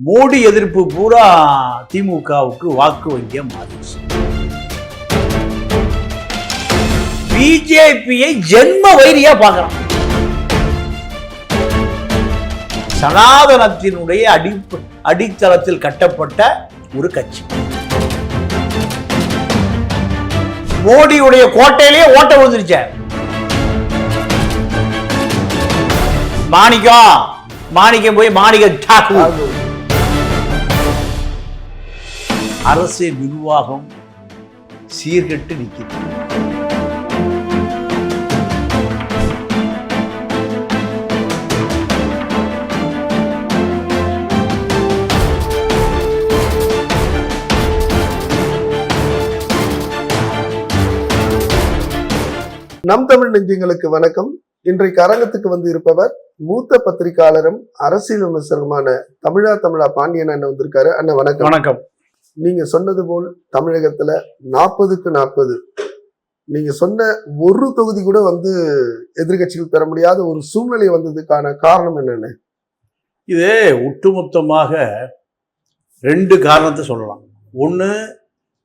மோடி எதிர்ப்பு பூரா திமுகவுக்கு வாக்கு வங்கிய மாறிடுச்சு. பிஜேபியை ஜென்ம வைரியா பார்க்கலாம் சனாதனத்தினுடைய அடி அடித்தளத்தில் கட்டப்பட்ட ஒரு கட்சி. மோடியுடைய கோட்டையிலேயே ஓட்ட விழுந்துருச்ச. மாணிக்கம் மாணிக்கம் போய் மாணிக்க டாக்கூர் அரசு நிர்வாகம் சீர்கெட்டு நிற்கிது. நம் தமிழ் நெஞ்சங்களுக்கு வணக்கம். இன்றைக்கு அரங்கத்துக்கு வந்து இருப்பவர் மூத்த பத்திரிகையாளரும் அரசியல் விமர்சகருமான தமிழா தமிழா பாண்டியன் அண்ணன் வந்திருக்காரு. அண்ணன் வணக்கம். வணக்கம். நீங்க சொன்னது போல் தமிழகத்துல நாற்பதுக்கு நாற்பது. நீங்க சொன்ன ஒரு தொகுதி கூட வந்து எதிர்க்கட்சிகள் பெற முடியாத ஒரு சூழ்நிலை வந்ததுக்கான காரணம் என்னன்னு? இது ஒட்டுமொத்தமாக ரெண்டு காரணத்தை சொல்லலாம். ஒன்று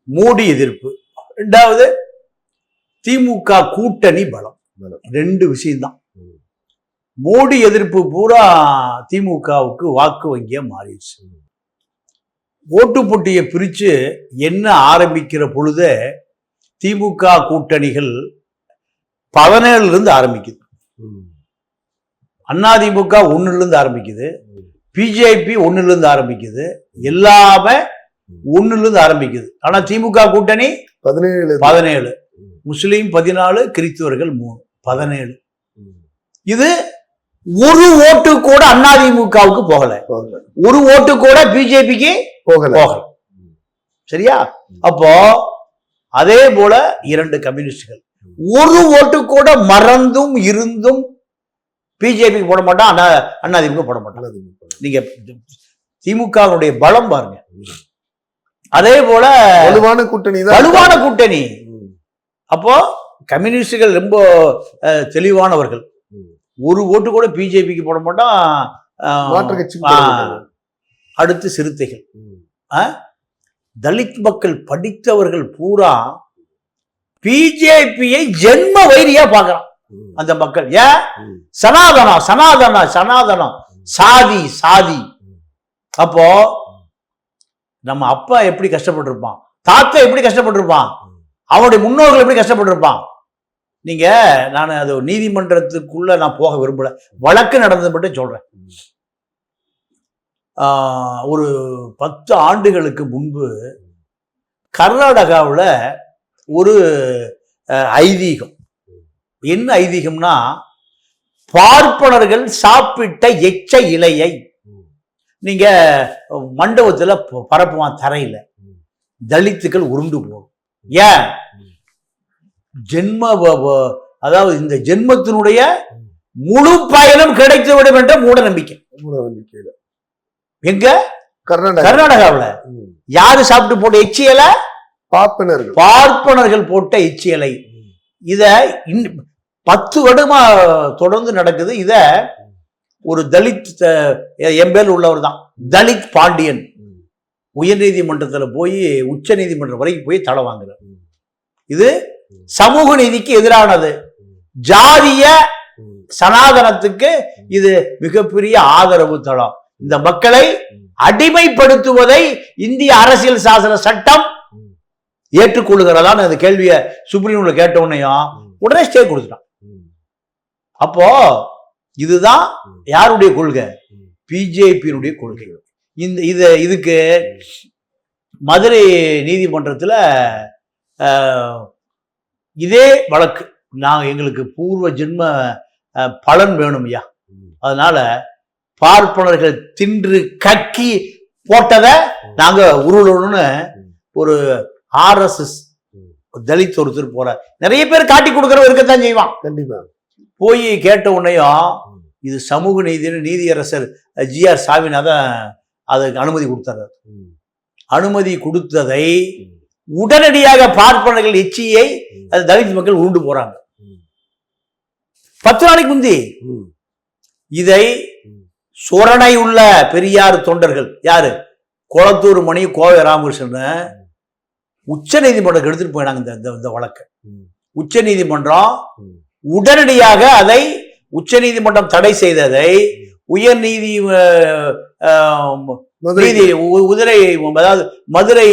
மோடி எதிர்ப்பு. ரெண்டாவது திமுக கூட்டணி பலம். ரெண்டு விஷயம்தான். மோடி எதிர்ப்பு பூரா திமுகவுக்கு வாக்கு வங்கியா மாறிடுச்சு. ஓட்டு பொட்டியை பிரிச்சு என்ன ஆரம்பிக்கிற பொழுதே திமுக கூட்டணிகள் பதினேழுல இருந்து ஆரம்பிக்குது. அதிமுக ஒண்ணுல இருந்து ஆரம்பிக்குது. பிஜேபி ஒண்ணுல இருந்து ஆரம்பிக்குது. எல்லாமே ஒண்ணுல இருந்து ஆரம்பிக்குது. ஆனா திமுக கூட்டணி பதினேழு. பதினேழு. முஸ்லீம் பதினாலு கிறிஸ்துவர்கள் மூணு. பதினேழு. இது ஒரு ஓட்டு கூட அதிமுகவுக்கு போகல. ஒரு ஓட்டு கூட பிஜேபிக்கு போகல. சரியா? அப்போ அதே போல இரண்டு கம்யூனிஸ்டுகள். ஒரு ஓட்டு கூட மறந்தும் இருந்தும் பிஜேபிக்கு போட மாட்டான் அண்ணா அண்ணா திமுக போட மாட்டான். நீங்க திமுகவுடைய பலம் பாருங்க. அதே போல வலுவான கூட்டணி வலுவான கூட்டணி. அப்போ கம்யூனிஸ்டுகள் ரொம்ப தெளிவானவர்கள். ஒரு ஓட்டு கூட பிஜேபிக்கு போட மாட்டான். அடுத்து சிறுத்தைகள். தலித் மக்கள் படித்தவர்கள் பூரா பிஜேபியை ஜென்ம வைரியா பார்க்கறான் அந்த மக்கள். ஏன் சனாதனம் சனாதனம் சனாதனம். சாதி சாதி. அப்போ நம்ம அப்பா எப்படி கஷ்டப்பட்டிருப்பான்? தாத்தா எப்படி கஷ்டப்பட்டிருப்பான்? அவனுடைய முன்னோர்கள் எப்படி கஷ்டப்பட்டிருப்பான்? நீங்க நான் அது நீதிமன்றத்துக்குள்ள நான் போக விரும்பல. வழக்கு நடந்தது மட்டும் சொல்றேன். ஒரு பத்து ஆண்டுகளுக்கு முன்பு கர்நாடகாவில் ஒரு ஐதீகம். என்ன ஐதீகம்னா பார்ப்பனர்கள் சாப்பிட்ட எச்ச இலையை நீங்க மண்டபத்துல ப- பரப்புவான் தரையில. தலித்துக்கள் உருண்டு போகும். ஏன்? ஜென்ம அதாவது இந்த ஜென்மத்தினுடைய முழு பயனும் கிடைத்து விடும் என்ற மூட நம்பிக்கை மூட நம்பிக்கையில. எங்க? கர்நாடகா. கர்நாடகாவுல. யாரு சாப்பிட்டு போட்ட எச்சி இலை பார்ப்பனர்கள். பார்ப்பனர்கள் போட்ட எச்சி இலை இத பத்து வருடமா தொடர்ந்து நடக்குது. இத ஒரு தலித் பேர் உள்ளவர் தான். தலித் பாண்டியன். உயர்நீதிமன்றத்துல போய் உச்ச நீதிமன்றம் வரைக்கும் போய் தடை வாங்குறார். இது சமூக நீதிக்கு எதிரானது. ஜாதிய சனாதனத்துக்கு இது மிகப்பெரிய ஆதரவு தளம். இந்த மக்களை அடிமைப்படுத்துவதை இந்திய அரசியல் சாசன சட்டம் ஏற்றுக்கொள்கிறதான்னு அந்த கேள்வியை சுப்ரீம்ல கேட்ட உடனேயும் உடனே ஸ்டே கொடுத்துட்டான். அப்போ இதுதான் யாருடைய கொள்கை? பிஜேபியினுடைய கொள்கை. இந்த இது இதுக்கு மதுரை நீதிமன்றத்தில் இதே வழக்கு. நாங்கள் எங்களுக்கு பூர்வ ஜென்ம பலன் வேணும் ஐயா. அதனால பார்ப்பனர்கள் தின்று கக்கி போட்டதை நாங்க உருளணும்னு ஒரு ஆர்எஸ்எஸ் தலித் ஒருத்தர் போற. நிறைய பேர் காட்டி கொடுக்கறவ இருக்கத்தான் செய்வான். கண்டிப்பா. போய் கேட்ட உடனேயும் இது சமூக நீதினு நீதியரசர் ஜிஆர் சாமிநாதன் அதுக்கு அனுமதி கொடுத்தாரு. அனுமதி கொடுத்ததை உடனடியாக பார்ப்பனர்கள் எச்சியை அது தலித் மக்கள் உருண்டு போறாங்க. பத்து நாளைக்கு முந்தி இதை சுரணை உள்ள பெரியார் தொண்டர்கள் யாரு? குளத்தூர் மணி கோவை ராமகிருஷ்ணன். உச்ச நீதிமன்றத்துக்கு எடுத்துட்டு போயினாங்க இந்த- இந்த வழக்கை. உச்ச நீதிமன்றம். உடனடியாக அதை உச்ச நீதிமன்றம் தடை செய்ததை உயர் நீதி நீதி உதிரை அதாவது மதுரை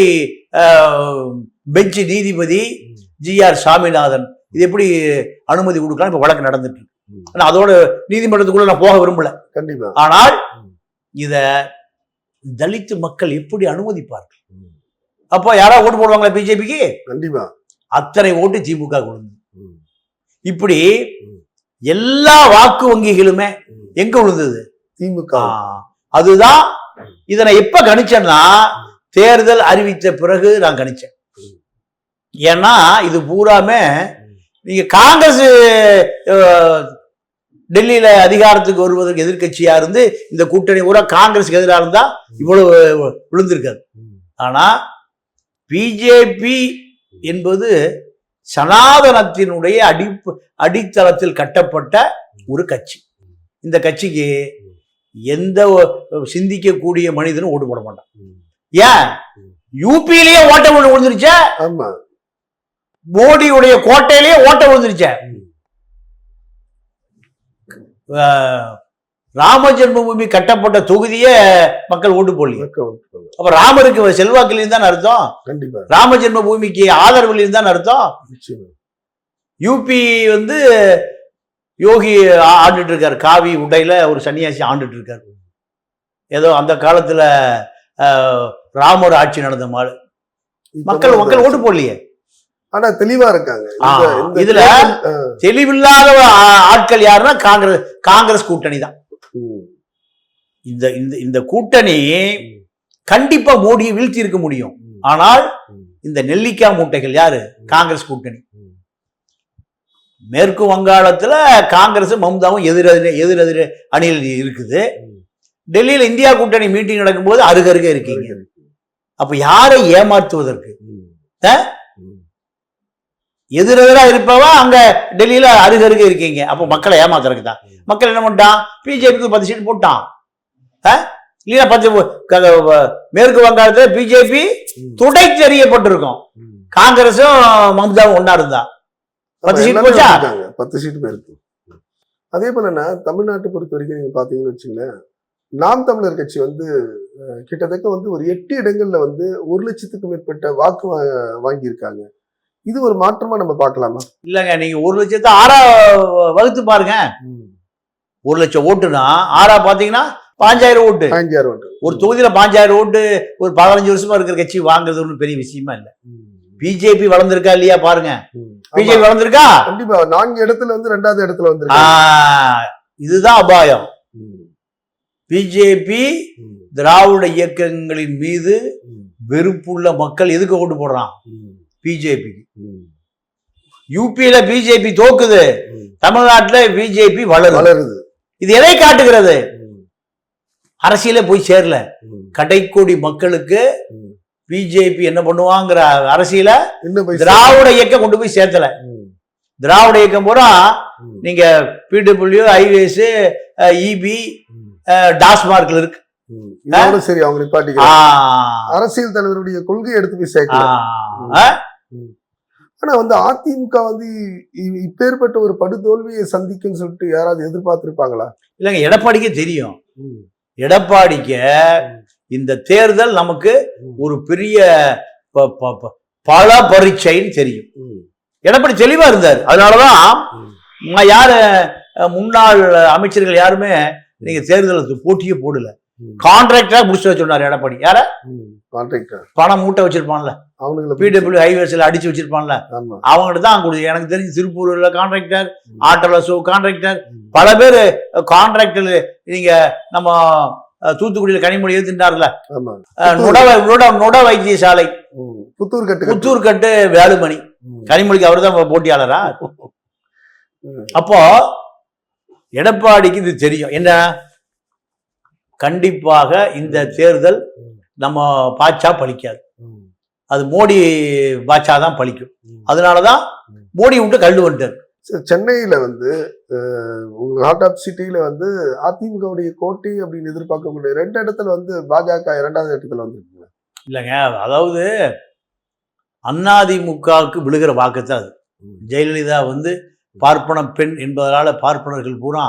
பெஞ்ச் நீதிபதி ஜி ஆர் சாமிநாதன் இது எப்படி அனுமதி கொடுக்கலாம்? இப்ப வழக்கு நடந்துட்டு இருக்கு. அதோட நீதிமன்றத்துக்குள்ள நான் போக விரும்பல. கண்டிப்பா. ஆனால். இத தலித்து மக்கள் எப்படி அனுமதிப்பார்கள். அப்போ யாராவது ஓட்டு போடுவாங்களா பிஜேபிக்கு? கண்டிப்பா. அத்தனை ஓட்டு திமுக விழுந்து. இப்படி. எல்லா வாக்கு வங்கிகளுமே. எங்க விழுந்தது? திமுக. அதுதான் இதை நான் எப்ப கணிச்சேன்னா தேர்தல் அறிவித்த பிறகு நான் கணிச்சேன். ஏன்னா இது பூராமே நீங்க காங்கிரஸ் டெல்லியில அதிகாரத்துக்கு வருவதற்கு எதிர்க்கட்சியா இருந்து இந்த கூட்டணி பூரா காங்கிரஸுக்கு எதிராக இருந்தா இவ்வளவு விழுந்திருக்காது. ஆனா பிஜேபி என்பது சனாதனத்தினுடைய அடிப்பு அடித்தளத்தில் கட்டப்பட்ட ஒரு கட்சி. இந்த கட்சிக்கு எந்த சிந்திக்கக்கூடிய மனிதனும் ஓட்டு போட மாட்டான். ஏன்? யூபியிலேயே ஓட்ட விழு விழுந்துருச்சே? ஆமா. மோடியுடைய கோட்டையிலேயே ஓட்ட விழுந்துருச்சே. ராம ஜென்மபூமி கட்டப்பட்ட தொகுதியே மக்கள் ஓட்டு போடலையே. அப்ப ராமருக்கு செல்வாக்கு தான் அர்த்தம். கண்டிப்பா. ராம ஜென்ம பூமிக்கு ஆதரவு தான் அர்த்தம். யூபி வந்து யோகி ஆண்டுட்டு இருக்காரு காவி உடையில ஒரு சன்னியாசி ஆண்டுட்டு இருக்காரு ஏதோ அந்த காலத்துல ராமர் ஆட்சி நடந்த மாதிரி மக்கள் மக்கள் ஓட்டு போடலையே. ஆனா தெளிவா இருக்காங்க. இதுல தெளிவில்லாத ஆட்கள் யாருன்னா காங்கிரஸ் காங்கிரஸ் கூட்டணி தான். இந்த இந்த இந்த கூட்டணி கண்டிப்பா மோடியை வீழ்த்தி இருக்க முடியும். ஆனால் இந்த நெல்லிக்காய் மூட்டைகள் யாரு? காங்கிரஸ் கூட்டணி. மேற்கு வங்காளத்துல காங்கிரஸ் மம்தாவும் எதிரெதிர எதிரெதிர அணியில் இருக்குது. டெல்லியில இந்தியா கூட்டணி மீட்டிங் நடக்கும்போது அருகருக இருக்கீங்க. அப்ப யாரை ஏமாற்றுவதற்கு? ம், ஆ? ம். எதிரெதிரா இருப்பவா அங்க டெல்லியில அருகருக இருக்கீங்க அப்ப மக்களை ஏமாத்துறதுக்கு தான் மக்கள் என்ன பண்ணிட்டான் பிஜேபிக்கு பத்து சீட் போட்டான்? இல்லையா பத்து மேற்கு வங்காளத்துல பிஜேபி. துடை தெரியப்பட்டிருக்கும். காங்கிரஸும் மம்தாவும் ஒன்னா இருந்தா பத்து சீட் போச்சா? பத்து சீட் போயிருக்கு அதே போலன்னா தமிழ்நாட்டை பொறுத்த வரைக்கும் நீங்க பாத்தீங்கன்னு வச்சுங்களேன் நாம் தமிழர் கட்சி வந்து கிட்டத்தட்ட வந்து ஒரு எட்டு இடங்கள்ல வந்து ஒரு லட்சத்துக்கும் மேற்பட்ட வாக்கு வாங்கியிருக்காங்க இது ஒரு மாற்றமா நம்ம பார்க்கலாமா இல்லங்க நீங்க ஒரு லட்சத்தை ஆறா வகுத்து பாருங்க ஒரு லட்சம் ஓட்டுனா ஆறா பாத்தீங்கன்னா பாஞ்சாயிரம் ஓட்டு பாஞ்சாயிரம் ஓட்டு ஒரு தொகுதியில பாஞ்சாயிரம் ஓட்டு ஒரு பதினஞ்சு வருஷமா இருக்கிற கட்சி வாங்குறது ஒன்றும் பெரிய விஷயமா இல்ல. பிஜேபி வளர்ந்திருக்கா இல்லையா பாருங்க. பிஜேபி. வளர்ந்திருக்கா கண்டிப்பா நான்கு இடத்துல வந்து ரெண்டாவது இடத்துல வந்திருக்காங்க இதுதான் அபாயம். பிஜேபி. திராவிட இயக்கங்களின் மீது. வெறுப்புள்ள மக்கள் எதுக்கு ஓட்டு போடுறான் ம். பிஜேபி ம். யூபியில பிஜேபி தோக்குது. தமிழ்நாட்டுல பிஜேபி வளருது இது எதை காட்டுகிறது. அரசியலே போய் சேரல. கடைக்கோடி மக்களுக்கு. பிஜேபி என்ன பண்ணுவாங்கிற அரசியல திராவிட இயக்கம் கொண்டு போய் சேர்த்தல. திராவிட இயக்கம் பூரா. நீங்க பிடபிள்யூ ஐவேஸ் இபி. டாஸ்மார்க்ல இருக்கு சரி அவங்க அரசியல் தலைவருடைய கொள்கையை எடுத்து போய் சேர்க்கலாம் ஆனா வந்து அதிமுக வந்து இப்பேற்பட்ட ஒரு படுதோல்வியை சந்திக்கும்னு சொல்லிட்டு யாராவது எதிர்பார்த்திருப்பாங்களா? இல்லைங்க எடப்பாடிக்கே தெரியும். எடப்பாடிக்கு இந்த தேர்தல் நமக்கு. ஒரு பெரிய பல பரீட்சைன்னு தெரியும். எடப்பாடி தெளிவா இருந்தார். அதனாலதான் யாரு முன்னாள் அமைச்சர்கள் யாருமே நீங்க தேர்தலுக்கு போட்டியே போடல. ம். கான்ட்ராக்டா முடிச்சு சொன்னார் எடப்பாடி. யார. கான்ட்ராக்டர் பணம் மூட்டை வச்சிருப்பான்ல. அவனுங்களை பிடபிள்யூ ஹைவேஸ்ல அடிச்சு வச்சிருப்பான்ல ஆமா அவங்ககிட்ட தான் கொடுத்து எனக்கு தெரிஞ்சு திருப்பூர்ல கான்ட்ராக்டர் ம். ஆட்டோல சோ கான்ட்ராக்டர். பல பேர் கான்ட்ராக்டர் நீங்க நம்ம தூத்துக்குடியில கனிமொழி எழுத்துட்டார்ல ஆமா நுட நுட வைத்தியசாலை ம். புத்தூர் கட்டு புத்தூர் கட்டு வேலுமணி. கனிமொழிக்கு அவர் தான் போட்டியாளரா. அப்போ எடப்பாடிக்கு இது தெரியும் என்ன கண்டிப்பாக இந்த தேர்தல். நம்ம பாச்சா பலிக்காது ம். அது மோடி பாச்சா தான் பலிக்கும் ம். அதனாலதான் ம். மோடி விட்டு கல்லு வந்துட்டார். சென்னையில வந்து அஹ், உங்க ஹார்ட் ஆஃப் சிட்டியில வந்து அதிமுகவுடைய கோட்டை அப்படின்னு எதிர்பார்க்கக்கூடிய ரெண்டு இடத்துல வந்து பாஜக இரண்டாவது இடத்துல வந்திருக்குங்க. இல்லைங்க அதாவது அதிமுகவுக்கு விழுகிற வாக்குத்தான் அது. ஜெயலலிதா வந்து பார்ப்பன பெண் என்பதனால பார்ப்பனர்கள் பூரா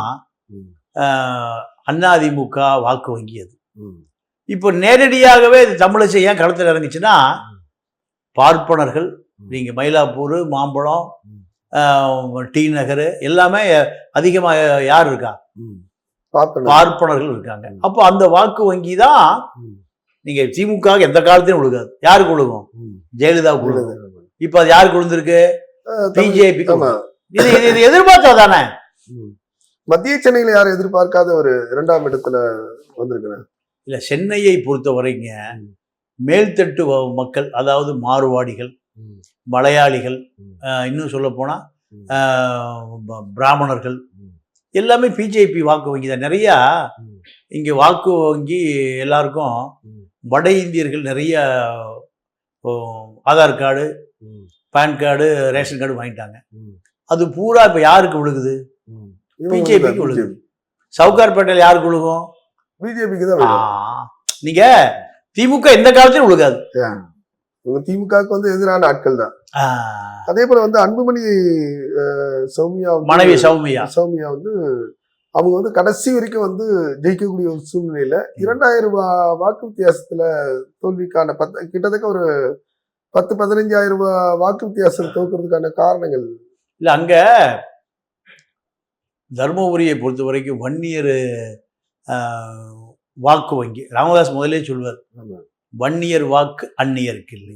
அதிமுக வாக்கு வங்கி அது இப்போ நேரடியாகவே இது தமிழிசை ஏன் களத்தில் இறங்குச்சுன்னா பார்ப்பனர்கள் நீங்கள் மயிலாப்பூர் மாம்பழம் டி நகர் எல்லாமே அதிகமாக யார் இருக்கா? பார்ப்பன பார்ப்பனர்கள் இருக்காங்க. அப்போ அந்த வாக்கு வங்கி தான் நீங்க திமுக எந்த காலத்திலும் விழுகாது. யாருக்கு விழுகும்? ஜெயலலிதாவுக்கு விழுகும். இப்போ அது யாருக்கு விழுந்திருக்கு? பிஜேபி இது இது எதிர்பார்த்தா தானே. மத்திய சென்னையில யாரும் எதிர்பார்க்காத ஒரு இரண்டாம் இடத்துல வந்திருக்கிறேன். இல்ல சென்னையை பொறுத்த வரைங்க மேல்தட்டு வ- மக்கள் அதாவது மாறுவாடிகள் மலையாளிகள் இன்னும் சொல்ல போனா ம். ஆஹ், ப- பிராமணர்கள். எல்லாமே பிஜேபி வாக்கு வங்கி தான் நிறையா. இங்க வாக்கு வங்கி எல்லாருக்கும். வட இந்தியர்கள் நிறைய Aadhaar card PAN card ration card வாங்கிட்டாங்க அது பூரா இப்ப யாருக்கு விழுகுது BJP க்கு விழுகுது. சவுகார்பேட்டையில் யாருக்கு விழுகும் பிஜேபிக்கு தான் ஆ, விழுகும். நீங்க திமுக எந்த காலத்திலும் உங்க திமுகவுக்கு வந்து எதிரான ஆட்கள் தான் அதே போல வந்து அன்புமணி சௌமியா மனைவி சௌமியா. சௌமியா வந்து அவங்க வந்து கடைசி வரைக்கும் வந்து ஜெயிக்கக்கூடிய ஒரு சூழ்நிலையில இரண்டாயிரம் ரூபாய் வாக்கு வித்தியாசத்துல தோல்விக்கான பத்து கிட்டத்தட்ட ஒரு பத்து பதினஞ்சாயிரம் ரூபாய் வாக்கு வித்தியாசம் தோக்குறதுக்கான காரணங்கள். இல்ல அங்க தருமபுரியை பொறுத்த வரைக்கும் வன்னியர் வாக்கு வங்கி ராமதாஸ் முதலே சொல்வார். வன்னியர் வாக்கு அந்நியருக்கு இல்லை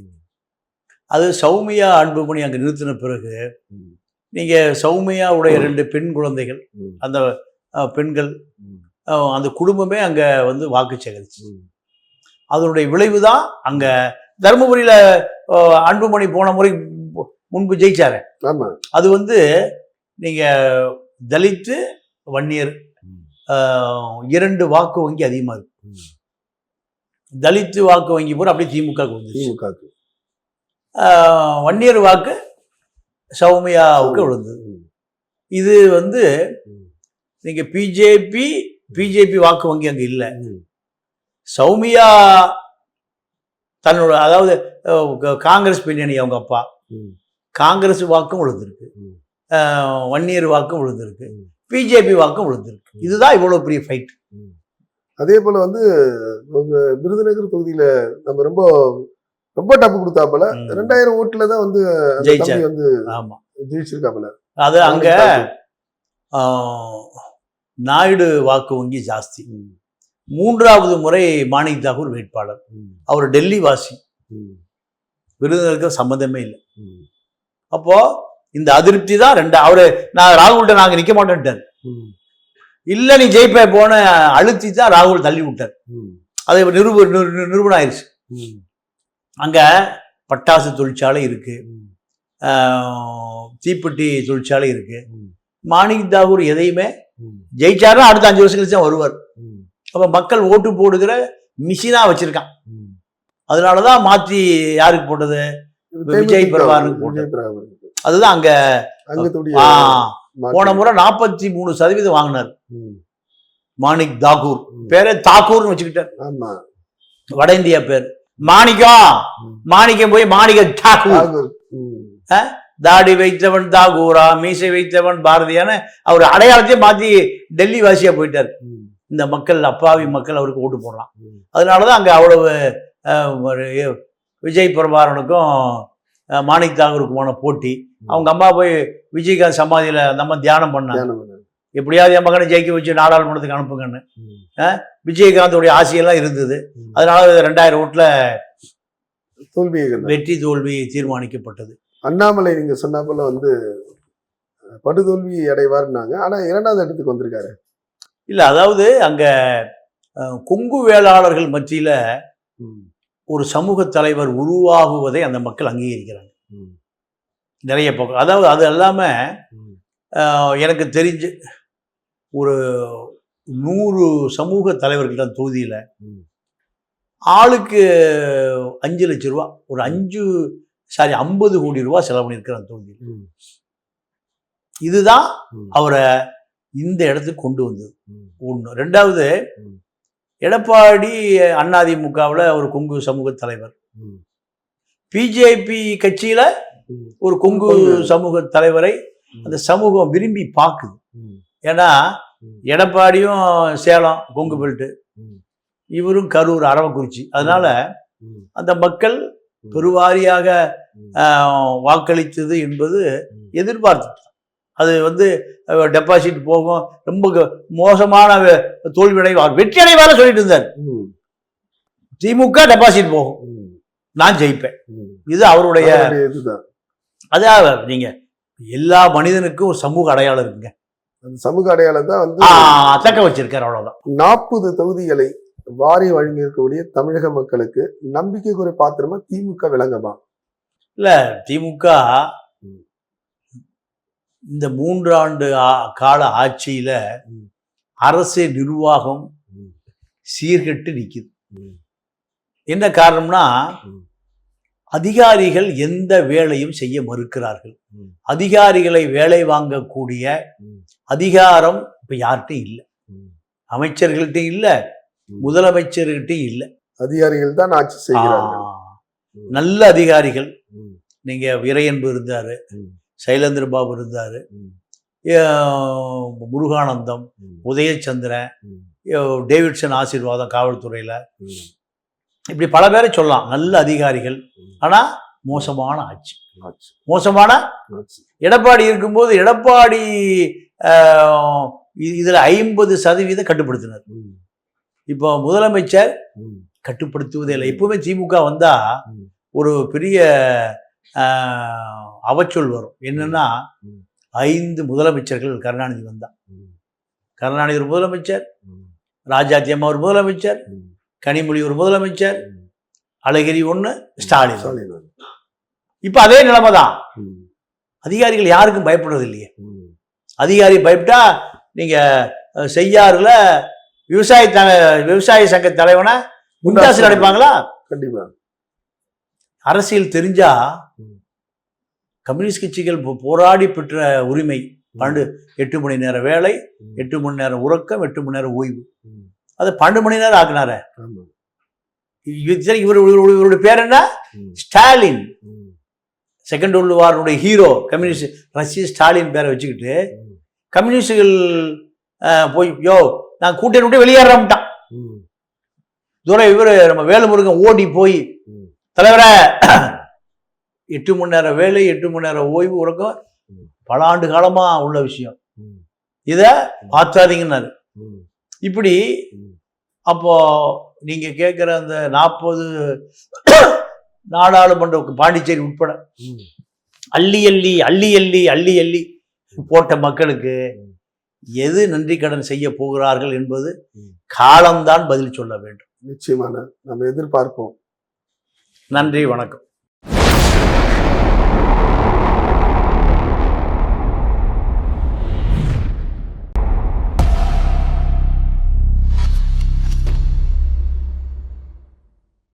அது சௌமியா அன்புமணி அங்க நிறுத்தின பிறகு ம். நீங்க சௌமியாவுடைய ரெண்டு பெண் குழந்தைகள். அந்த பெண்கள் அந்த குடும்பமே அங்க வந்து வாக்கு சேகரிச்சு. அதனுடைய விளைவு தான் அங்க தருமபுரியில அன்புமணி போன முறை முன்பு ஜெயிச்சாரு அது வந்து நீங்க தலித்து வன்னியர் இரண்டு வாக்கு வங்கி அதிகமா இருக்கு ம். தலித்து வாக்கு வங்கி பூரா அப்படியே திமுக திமுகவுக்கு வன்னியர் வாக்கு சௌமியாவுக்கு விழுந்தது. இது வந்து ம். நீங்க பிஜேபி பிஜேபி வாக்கு வங்கி அங்க இல்லை. சௌமியா தன்னோட அதாவது காங்கிரஸ் பின்னணி அவங்க அப்பா. காங்கிரஸ் வாக்கும் விழுந்திருக்கு வன்னியர் வாக்கும் விழுந்திருக்கு. பிஜேபி வாக்கும் விழுந்திருக்கு. இதுதான் இவ்வளவு பெரிய ஃபைட் அதே போல வந்து உங்க விருதுநகர் தொகுதியில நம்ம ரொம்ப ரொம்ப டப்பு கொடுத்தாப்புல ரெண்டாயிரம் ஓட்டுல தான் வந்து. தம்பி வந்து ஆமா ஜெயிச்சிருக்காப்புல அது அங்க நாயுடு வாக்கு வங்கி ஜாஸ்தி. மூன்றாவது முறை மாணிக் தாகூர் வேட்பாளர். அவர் டெல்லி வாசி. விருதுநகருக்கு சம்பந்தமே இல்லை ம். இந்த அதிருப்தி தான் ரெண்டு அவரு நான் ராகுல்கிட்ட நாங்க நிக்க மாட்டேன்ட்டார். இல்ல நீ ஜெயிப்ப போன அழுத்தி தான் ராகுல் தள்ளி விட்டார். அது நிரூப நிரு- நிரு- நிரூபணம் ஆயிடுச்சு. அங்க பட்டாசு தொழிற்சாலை இருக்கு தீப்பெட்டி தொழிற்சாலை இருக்கு. மாணிக் தாகூர் எதையுமே. ஜெயிச்சாருன்னா அடுத்த அஞ்சு வருஷம் கழிச்சு தான் வருவார். அப்ப மக்கள் ஓட்டு போடுகிற மிஷினா வச்சிருக்கான். அதனாலதான் மாத்தி யாருக்கு போட்டது விஜய் தேமுதிக பிரபாகரனுக்கு போட்டது. அதுதான் அங்க. போன முறை நாற்பத்தி மூணு சதவீதம் வாங்கினார். மாணிக் தாகூர் ம். பேரே தாக்கூர்னு வச்சுக்கிட்டார் வட இந்தியா பேர் மாணிக்கம். மாணிக்கம் போய் மாணிக்க தாக்கூர். தாடி வைத்தவன் தாகூரா மீசை வைத்தவன் பாரதியான அவர் அடையாளத்தையே மாத்தி டெல்லி வாசியா போயிட்டார். இந்த மக்கள் அப்பாவி மக்கள் அவருக்கு ஓட்டு போடலாம். அதனாலதான் அங்க அவ்வளவு விஜய் பிரபாரனுக்கும் மாணிக் தாகூருக்குமான போட்டி அவங்க அம்மா போய் விஜயகாந்த் சமாதியில அந்த அம்மா தியானம் பண்ணாங்க. எப்படியாவது என் மகனை ஜெயிக்க வச்சு நாடாளுமன்றத்துக்கு அனுப்புங்கன்னு. விஜயகாந்தோடைய ஆசையெல்லாம் இருந்தது. அதனால ரெண்டாயிரம் ஓட்டுல கண்டார். வெற்றி தோல்வி தீர்மானிக்கப்பட்டது அண்ணாமலை நீங்க சொன்னாப்போல வந்து அஹ், படுதோல்வி அடைவார்னாங்க ஆனா இரண்டாவது இடத்துக்கு வந்திருக்காரு இல்ல அதாவது அங்க கொங்கு வேளாளர்கள் மத்தியில. ஒரு சமூக தலைவர் உருவாகுவதை அந்த மக்கள் அங்கீகரிக்கிறாங்க. நிறைய பக்கம் அதாவது அது இல்லாம ம். அஹ், எனக்கு தெரிஞ்சு ஒரு நூறு சமூக தலைவர்கள் தான் தொகுதியில. ஆளுக்கு அஞ்சு லட்சம் ரூபா ஒரு அஞ்சு சாரி ஐம்பது கோடி ரூபா செலவு பண்ணியிருக்கிற அந்த தொகுதியில். இதுதான். அவரை இந்த இடத்துக்கு கொண்டு வந்தது. ஒன்று ரெண்டாவது. எடப்பாடி அதிமுகவில் ஒரு கொங்கு சமூக தலைவர். பிஜேபி கட்சியில. ஒரு கொங்கு. சமூக தலைவரை அந்த சமூகம் விரும்பி பார்க்குது. ஏன்னா. எடப்பாடியும் சேலம் கொங்கு பெல்ட் ம். இவரும் கரூர் அரவக்குறிச்சி அதனால. அந்த மக்கள். பெருவாரியாக வாக்களித்தது என்பது. எதிர்பார்த்து அது வந்து டெபாசிட் போகும் ரொம்ப மோசமான தோல்வியடைவார் வெற்றி அடைவார சொல்லிட்டு இருந்தார். திமுக டெபாசிட் போகும். நான் ஜெயிப்பேன். இது அவருடைய அதாவது நீங்க எல்லா மனிதனுக்கும் ஒரு சமூக அடையாளம் இருக்குங்க அந்த சமூக அடையாளம் தான் வந்து தக்க வச்சிருக்காரு அவ்வளவுதான் நாற்பது தொகுதிகளை வாரி வழங்கி இருக்கக்கூடிய தமிழக மக்களுக்கு நம்பிக்கைக்குறை பாத்திரமா திமுக விளங்கமா இல்ல திமுக. இந்த மூன்றாண்டு கால ஆட்சியில. அரசு நிர்வாகம். சீர்கெட்டு நிக்குது ம். என்ன காரணம்னா. அதிகாரிகள் எந்த வேலையும் செய்ய மறுக்கிறார்கள். அதிகாரிகளை வேலை வாங்கக்கூடிய. அதிகாரம் இப்ப யார்கிட்டையும் இல்லை. அமைச்சர்கள்ட்டையும் இல்ல. முதலமைச்சர்கிட்டையும் இல்லை அதிகாரிகள் தான் ஆட்சி செய்கிறார்கள் ஆ, நல்ல அதிகாரிகள். நீங்க வீரையன்பு இருந்தாரு. சைலேந்திர பாபு இருந்தாரு முருகானந்தம். உதயச்சந்திரன் டேவிட்சன் ஆசீர்வாதம் காவல்துறையில. இப்படி பல பேரை சொல்லலாம் நல்ல அதிகாரிகள் ம். ஆனா மோசமான ஆட்சி மோசமான எடப்பாடி இருக்கும்போது எடப்பாடி இதுல ஐம்பது சதவீதம் கட்டுப்படுத்தினார். இப்போ முதலமைச்சர். கட்டுப்படுத்துவதே இல்லை எப்பவுமே திமுக வந்தா. ஒரு பெரிய அவச்சொல் வரும் என்னன்னா. ஐந்து முதலமைச்சர்கள் கருணாநிதி வந்தா. கருணாநிதி ஒரு முதலமைச்சர் ம். ராஜாத்தி அம்மா ஒரு முதலமைச்சர். கனிமொழி ஒரு முதலமைச்சர். அழகிரி ஒண்ணு ஸ்டாலின். இப்ப அதே நிலைமை தான். அதிகாரிகள் யாருக்கும் பயப்படுறது இல்லையே. அதிகாரி பயப்பட்டா நீங்க அஹ், செய்யாறுல விவசாய விவசாய சங்க தலைவனை முண்டாசு அடைப்பாங்களா கண்டிப்பா அரசியல் தெரிஞ்சா. கம்யூனிஸ்ட் கட்சிகள் போராடி பெற்ற உரிமை பன்னெண்டு எட்டு மணி நேர வேலை. எட்டு மணி நேரம் உறக்கம் எட்டு மணி நேரம் ஓய்வு. அது பன்னெண்டு மணி நேரம் ஆக்குனாரு இவரு இவரு- இவருடைய பேர் என்ன. ஸ்டாலின். செகண்ட் வேர்ல்டு வாருடைய ஹீரோ கம்யூனிஸ்ட் ரஷ்ய ஸ்டாலின் பேரை வச்சுக்கிட்டு. கம்யூனிஸ்டுகள் போய் யோ நான் கூட்டணி விட்டு வெளியேறம்ட்டான் ம். துரை இவரு நம்ம வேலுமுருகன் ஓடி போய். தலைவரே எட்டு மணி நேரம் வேலை எட்டு மணி நேரம் ஓய்வு உறக்கம். பல ஆண்டு காலமா உள்ள விஷயம். இத ஆத்தாதீங்கன்னாரு ம். இப்படி. அப்போ நீங்க கேட்குற அந்த நாற்பது நாடாளுமன்ற பாண்டிச்சேரி உட்பட. அள்ளி அள்ளி அள்ளி அள்ளி அள்ளி அள்ளி போட்ட மக்களுக்கு. எது நன்றி கடன் செய்ய போகிறார்கள் என்பது. காலம்தான் பதில் சொல்ல வேண்டும் நிச்சயமான நம்ம எதிர்பார்ப்போம் நன்றி வணக்கம்